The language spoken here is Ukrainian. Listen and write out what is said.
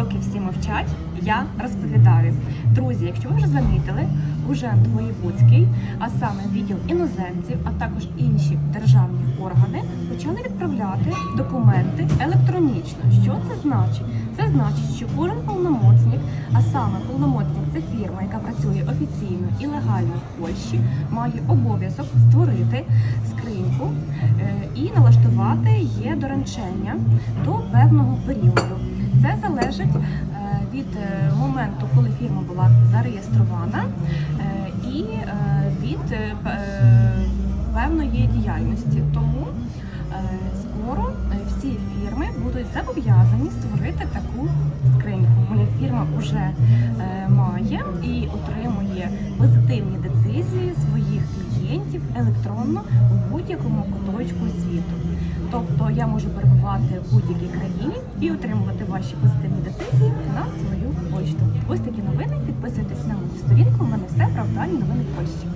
доки всі мовчать, я розповідаю. Друзі, якщо ви вже замітили, Ужент Воєвудський, а саме відділ іноземців, а також інші державні органи, почали відправляти документи електронічно. Що це значить? Це значить, що кожен повномочник, а саме повномочник це фірма, яка працює офіційно і легально в Польщі, має обов'язок створити скриньку е, і налаштувати її доручення до певного періоду. Це залежить е, від е, моменту, коли фірма була зареєстрована, е, і від певної діяльності. Тому скоро всі фірми будуть зобов'язані створити таку скриньку. Моя фірма вже має і отримує позитивні децизії своїх клієнтів електронно у будь-якому куточку світу. Тобто я можу перебувати в будь-якій країні і отримувати ваші позитивні децизії на свою почту. Ось такі новини. Підписуйтесь на мою сторінку. У мене все про новини в Польщі.